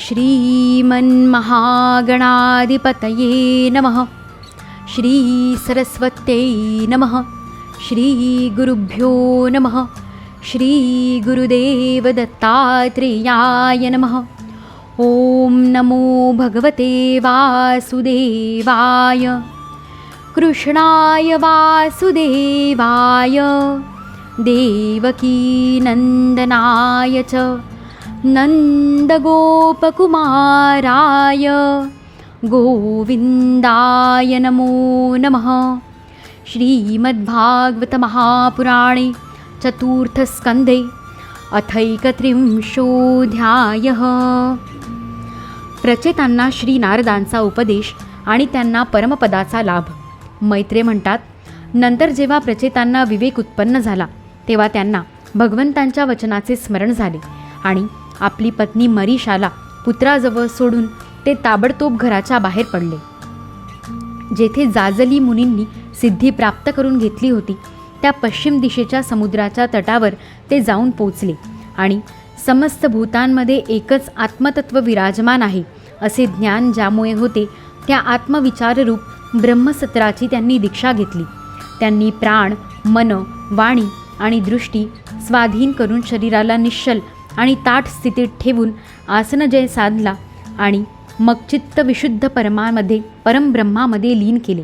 श्रीमन्महागणाधिपतये नमः। श्रीसरस्वत्यै नमः। श्रीगुरुभ्यो नमः। श्रीगुरुदेवदत्तात्रेयाय नमः। ॐ नमो भगवते वासुदेवाय। कृष्णाय वासुदेवाय। देवकीनन्दनाय च। नन्दगोपकुमाराय। गोविन्दाय नमो नमः। श्रीमद्भागवतमहापुराणे चतुर्थस्कन्धे अथैकत्रिंशोऽध्यायः। प्रचेतांना श्री नारदांचा उपदेश आणि त्यांना परमपदाचा लाभ. मैत्रे म्हणतात नंतर जेव्हा प्रचेतांना विवेक उत्पन्न झाला तेव्हा त्यांना भगवंतांच्या वचनाचे स्मरण झाले आणि आपली पत्नी मरीषाला पुत्राजवळ सोडून ते ताबडतोब घराच्या बाहेर पडले. जेथे जाजली मुनींनी सिद्धी प्राप्त करून घेतली होती त्या पश्चिम दिशेच्या समुद्राच्या तटावर ते जाऊन पोचले आणि समस्त भूतांमध्ये एकच आत्मतत्व विराजमान आहे असे ज्ञान ज्यामुळे होते त्या आत्मविचाररूप ब्रह्मसत्राची त्यांनी दीक्षा घेतली. त्यांनी प्राण मन वाणी आणि दृष्टी स्वाधीन करून शरीराला निश्चल आणि ताठ स्थितीत ठेवून आसनजय साधला आणि मग चित्त विशुद्ध परमामध्ये परमब्रह्मामध्ये लीन केले.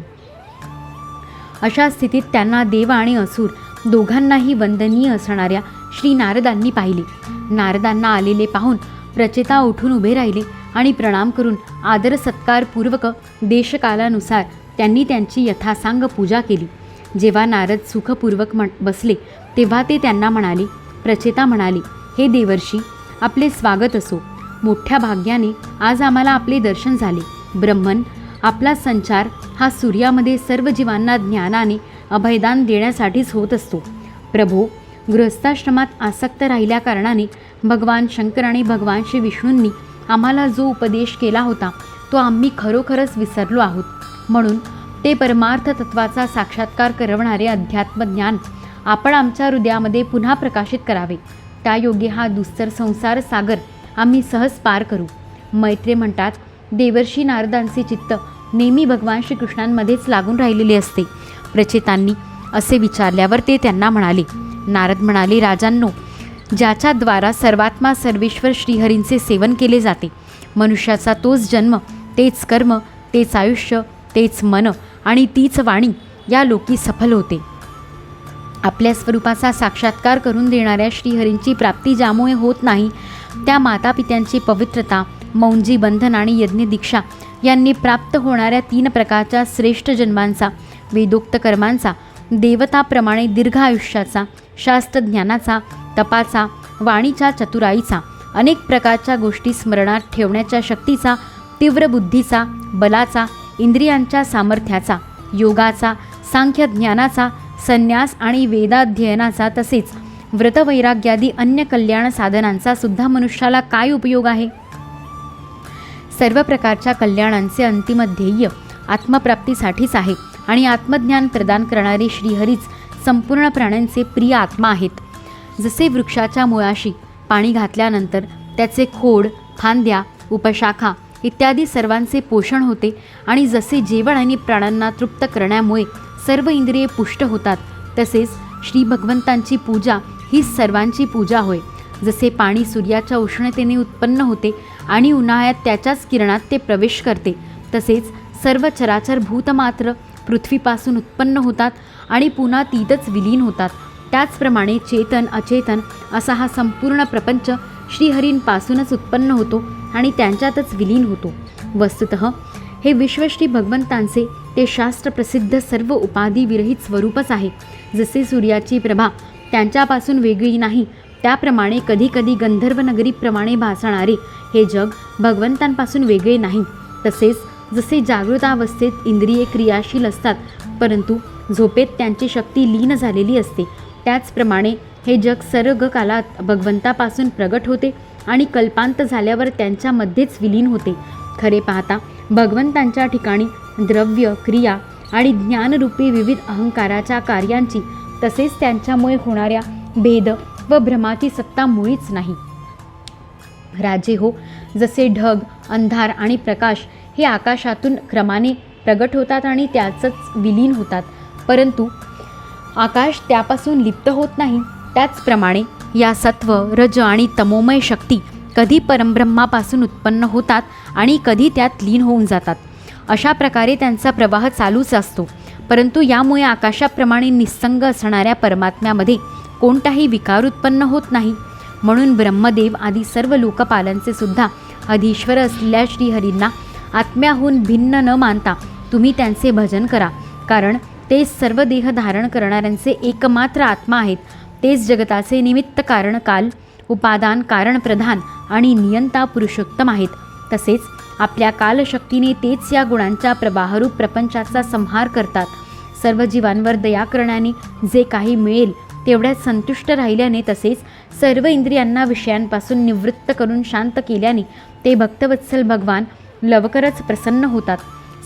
अशा स्थितीत त्यांना देव आणि असुर दोघांनाही वंदनीय असणाऱ्या श्री नारदांनी पाहिले. नारदांना आलेले पाहून प्रचेता उठून उभे राहिले आणि प्रणाम करून आदर सत्कारपूर्वक देशकालानुसार त्यांनी त्यांची यथासांग पूजा केली. जेव्हा नारद सुखपूर्वक म्हण बसले तेव्हा ते त्यांना म्हणाले प्रचेता म्हणाले हे देवर्षी आपले स्वागत असो. मोठ्या भाग्याने आज आम्हाला आपले दर्शन झाले. ब्रह्मन आपला संचार हा सूर्यामध्ये सर्व जीवांना ज्ञानाने अभयदान देण्यासाठीच होत असतो. प्रभो गृहस्थाश्रमात आसक्त राहिल्या कारणाने भगवान शंकर आणि भगवान श्री विष्णूंनी आम्हाला जो उपदेश केला होता तो आम्ही खरोखरच विसरलो आहोत. म्हणून ते परमार्थ तत्वाचा साक्षात्कार करवणारे अध्यात्मज्ञान आपण आमच्या हृदयामध्ये पुन्हा प्रकाशित करावे. त्यायोगे हा दुस्तर संसार सागर आम्ही सहज पार करू. मैत्रे म्हणतात देवर्षी नारदांचे चित्त नेहमी भगवान श्रीकृष्णांमध्येच लागून राहिलेले असते. प्रचेतांनी असे विचारल्यावर ते त्यांना म्हणाले नारद म्हणाले राजांनो ज्याच्याद्वारा सर्वात्मा सर्वेश्वर श्रीहरींचे सेवन केले जाते मनुष्याचा तोच जन्म तेच कर्म तेच आयुष्य तेच मन आणि तीच वाणी या लोकी सफल होते. आपल्या स्वरूपाचा साक्षात्कार करून देणाऱ्या श्रीहरींची प्राप्ती ज्यामुळे होत नाही त्या मातापित्यांची पवित्रता मौंजी बंधन आणि यज्ञ दीक्षा यांनी प्राप्त होणाऱ्या तीन प्रकारच्या श्रेष्ठ जन्मांचा वेदोक्त कर्मांचा देवताप्रमाणे दीर्घ आयुष्याचा शास्त्रज्ञानाचा तपाचा वाणीच्या चतुराईचा अनेक प्रकारच्या गोष्टी स्मरणात ठेवण्याच्या शक्तीचा तीव्र बुद्धीचा बलाचा इंद्रियांच्या सामर्थ्याचा योगाचा सांख्य ज्ञानाचा संन्यास आणि वेदाध्ययनाचा तसेच व्रतवैराग्यादी अन्य कल्याण साधनांचा सुद्धा मनुष्याला काय उपयोग आहे? सर्व प्रकारच्या कल्याणांचे अंतिम ध्येय आत्मप्राप्तीसाठीच आहे आणि आत्मज्ञान प्रदान करणारे श्रीहरीच संपूर्ण प्राण्यांचे प्रिय आत्मा आहेत. जसे वृक्षाच्या मुळाशी पाणी घातल्यानंतर त्याचे खोड फांद्या उपशाखा इत्यादी सर्वांचे पोषण होते आणि जसे जेवण आणि प्राण्यांना तृप्त करण्यामुळे सर्व इंद्रिये पुष्ट होतात. तसेच श्री भगवंतांची पूजा ही सर्वांची पूजा होय. जसे पाणी सूर्याच्या उष्णतेने उत्पन्न होते आणि उन्हाळ्यात त्याच्याच किरणात ते प्रवेश करते तसेच सर्व चराचर भूतमात्र पृथ्वीपासून उत्पन्न होतात आणि पुन्हा तीतच विलीन होतात. त्याचप्रमाणे चेतन अचेतन असा हा संपूर्ण प्रपंच श्रीहरींपासूनच उत्पन्न होतो आणि त्यांच्यातच विलीन होतो. वस्तुत हे विश्वश्री भगवंतांचे ते शास्त्रप्रसिद्ध सर्व उपाधिविरहित स्वरूपच आहे. जसे सूर्याची प्रभा त्यांच्यापासून वेगळी नाही त्याप्रमाणे कधीकधी गंधर्व नगरीप्रमाणे भासणारे हे जग भगवंतांपासून वेगळे नाही. तसेच जसे जागृतावस्थेत इंद्रिये क्रियाशील असतात परंतु झोपेत त्यांची शक्ती लीन झालेली असते. त्याचप्रमाणे हे जग सर्ग कालात भगवंतापासून प्रगट होते आणि कल्पांत झाल्यावर त्यांच्यामध्येच विलीन होते. खरे पाहता भगवंतांच्या ठिकाणी द्रव्य क्रिया आणि ज्ञानरूपी विविध अहंकाराच्या कार्यांची तसेच त्यांच्यामुळे होणाऱ्या भेद व भ्रमाची सत्ता मुळीच नाही. राजे हो जसे ढग अंधार आणि प्रकाश हे आकाशातून क्रमाने प्रगट होतात आणि त्याचंच विलीन होतात. परंतु आकाश त्यापासून लिप्त होत नाही. त्याचप्रमाणे या सत्व रज आणि तमोमय शक्ती कधी परमब्रह्मापासून उत्पन्न होतात आणि कधी त्यात लीन होऊन जातात. अशा प्रकारे त्यांचा प्रवाह चालूच असतो. परंतु यामुळे आकाशाप्रमाणे निस्संग असणाऱ्या परमात्म्यामध्ये कोणताही विकार उत्पन्न होत नाही. म्हणून ब्रह्मदेव आदी सर्व लोकपालांचे सुद्धा अधीश्वर असलेल्या श्रीहरींना आत्म्याहून भिन्न न मानता तुम्ही त्यांचे भजन करा. कारण तेच सर्व देह धारण करणाऱ्यांचे एकमात्र आत्मा आहेत. तेच जगताचे निमित्त कारण काल उपादान कारण प्रधान आणि नियंता पुरुषोत्तम आहेत. तसेच आपल्या कालशक्तीने तेच या गुणांच्या प्रवाहरूप प्रपंचाचा संहार करतात. सर्व जीवांवर दया करण्याने जे काही मिळेल तेवढ्यात संतुष्ट राहिल्याने तसेच सर्व इंद्रियांना विषयांपासून निवृत्त करून शांत केल्याने ते भक्तवत्सल भगवान लवकरच प्रसन्न होतात.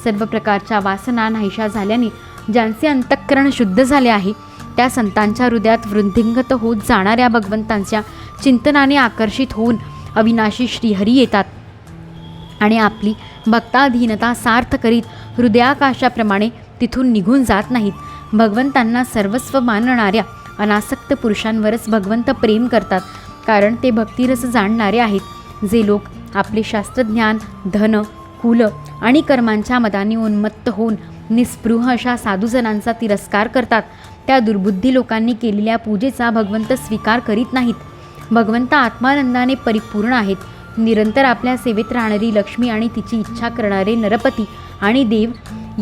सर्व प्रकारच्या वासना नाहीशा झाल्याने ज्यांचे अंतःकरण शुद्ध झाले आहे त्या संतांच्या हृदयात वृद्धिंगत होत जाणाऱ्या भगवंतांच्या चिंतनाने आकर्षित होऊन अविनाशी श्रीहरी येतात. आणि आपली भक्ताधीनता सार्थ करीत हृदयाकाशाप्रमाणे तिथून निघून जात नाहीत. भगवंतांना सर्वस्व मानणाऱ्या अनासक्त पुरुषांवरच भगवंत प्रेम करतात. कारण ते भक्तिरस जाणणारे आहेत. जे लोक आपले शास्त्रज्ञान धन कुल आणि कर्मांच्या मदाने उन्मत्त होऊन निस्पृह अशा साधूजनांचा तिरस्कार करतात. त्या दुर्बुद्धी लोकांनी केलेल्या पूजेचा भगवंत स्वीकार करीत नाहीत. भगवंत आत्मानंदाने परिपूर्ण आहेत. निरंतर आपल्या सेवेत राहणारी लक्ष्मी आणि तिची इच्छा करणारे नरपती आणि देव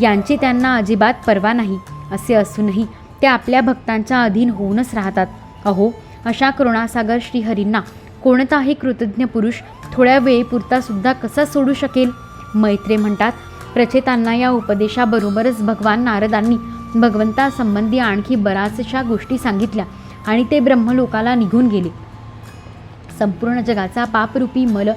यांची त्यांना अजिबात पर्वा नाही. असे असूनही ते आपल्या भक्तांच्या अधीन होऊनच राहतात. अहो अशा करुणासागर श्रीहरींना कोणताही कृतज्ञ पुरुष थोड्या वेळेपुरता सुद्धा कसा सोडू शकेल? मैत्रे म्हणतात प्रचेतांना या उपदेशाबरोबरच भगवान नारदांनी भगवंतासंबंधी आणखी बऱ्याचशा गोष्टी सांगितल्या आणि ते ब्रह्मलोकाला निघून गेले. संपूर्ण जगाचा पापरूपी मल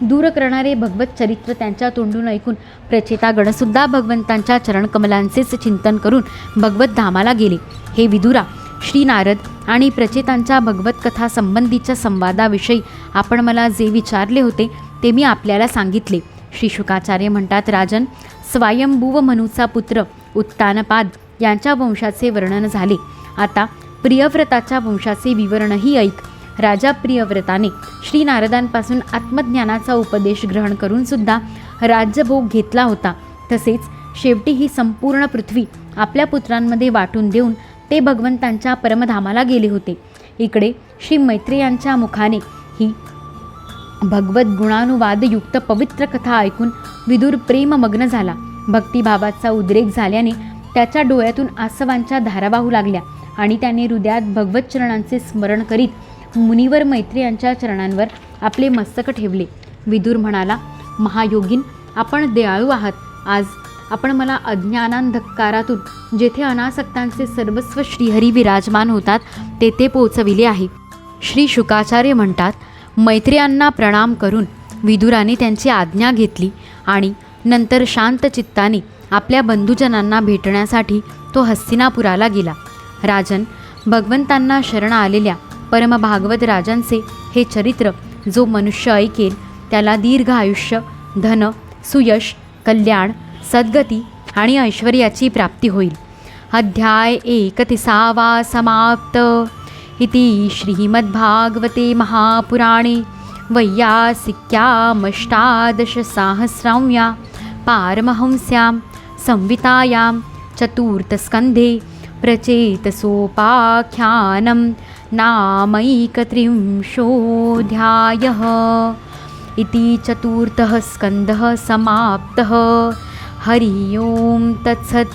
दूर करणारे भगवत चरित्र त्यांच्या तोंडून ऐकून प्रचेतागणसुद्धा भगवंतांच्या चरणकमलांचेच चिंतन करून भगवत धामाला गेले. हे विदुरा श्री नारद आणि प्रचेतांच्या भगवत कथा संबंधीच्या संवादाविषयी आपण मला जे विचारले होते ते मी आपल्याला सांगितले. श्री शुकाचार्य म्हणतात राजन स्वयंभुव मनूचा पुत्र उत्तानपाद यांच्या वंशाचे वर्णन झाले. आता प्रियव्रताच्या वंशाचे विवरणही ऐक. राजा प्रियव्रताने श्री नारदांपासून आत्मज्ञानाचा उपदेश ग्रहण करून सुद्धा राज्यभोग घेतला होता. तसेच शेवटी ही संपूर्ण पृथ्वी आपल्या पुत्रांमध्ये वाटून देऊन ते भगवंतांच्या परमधामाला गेले होते. इकडे श्री मैत्रेयांच्या मुखाने ही भगवत गुणानुवादयुक्त पवित्र कथा ऐकून विदूर प्रेममग्न झाला. भक्तिभावाचा उद्रेक झाल्याने त्याच्या डोळ्यातून आसवांच्या धारा वाहू लागल्या आणि त्याने हृदयात भगवत चरणांचे स्मरण करीत मुनिवर मैत्री यांच्या चरणांवर आपले मस्तक ठेवले. विदूर म्हणाला महायोगीन आपण दयाळू आहात. आज आपण मला अज्ञानांधकारातून जेथे अनासक्तांचे सर्वस्व श्रीहरी विराजमान होतात तेथे पोचविले आहे. श्री शुकाचार्य म्हणतात मैत्रियांना प्रणाम करून विदुराने त्यांची आज्ञा घेतली आणि नंतर शांत चित्ताने आपल्या बंधुजनांना भेटण्यासाठी तो हस्तिनापुराला गेला. राजन भगवंतांना शरण आलेल्या परमभागवत राजांचे हे चरित्र जो मनुष्य ऐकेल त्याला दीर्घ आयुष्य धन सुयश कल्याण सद्गती आणि ऐश्वर्याची प्राप्ती होईल. अध्याय एक तिसावा समाप्त. इति श्रीमद्भागवते महापुराणे वैयासिक्यामष्टादशसाहस्रांव्या पारमहंस्यां संवितायां चतुर्थस्कन्धे प्रचेतसोपाख्यानं नामैकत्रिंशोऽध्यायः इति चतुर्थः स्कन्धः समाप्तः। हरि ओं तत्सत्।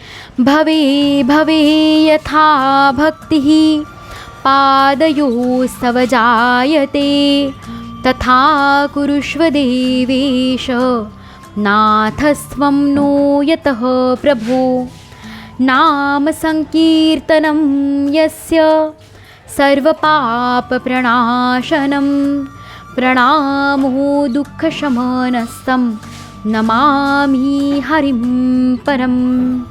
भवे भवे यथा भक्तिः। पादयोस्तव जायते। तथा कुरुष्व देवेश। नाथस्त्वं नो यतः प्रभो। नामसङ्कीर्तनं यस्य सर्वपापप्रणाशनं। प्रणामो दुःखशमनस्तं नमामि हरिं परम्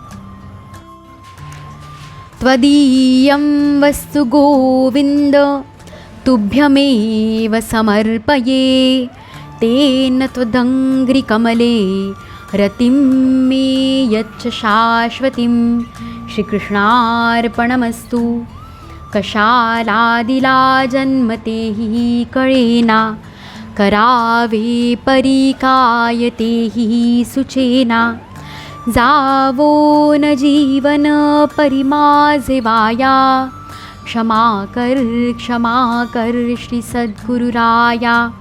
त्वदीयं वस्तु गोविन्द तुभ्यमेव समर्पये। तेन त्वदङ्घ्रिकमले रतिं मे यच्च शाश्वतीं श्रीकृष्णार्पणमस्तु। कशालादिला जन्मते हि कळेना करावे परिकायते हि सुचेना जावो न जीवन परिमाझे वाया। क्षमा कर क्षमा कर श्री सद्गुरुराया।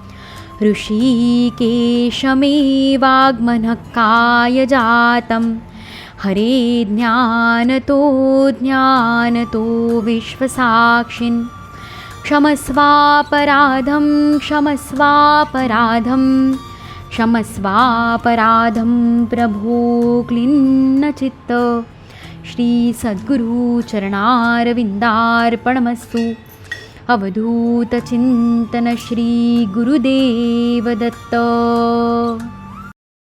ऋषिकेश मे वाग्मनः जातं हरे ज्ञानतो ज्ञानतो विश्वसाक्षिन्। क्षमस्वापराधं क्षमस्वापराधं क्षमस्वापराधं प्रभो क्लिन्नचित्त। श्रीसद्गुरुचरणारविन्दार्पणमस्तु अवधूतचिन्तन श्रीगुरुदेवदत्त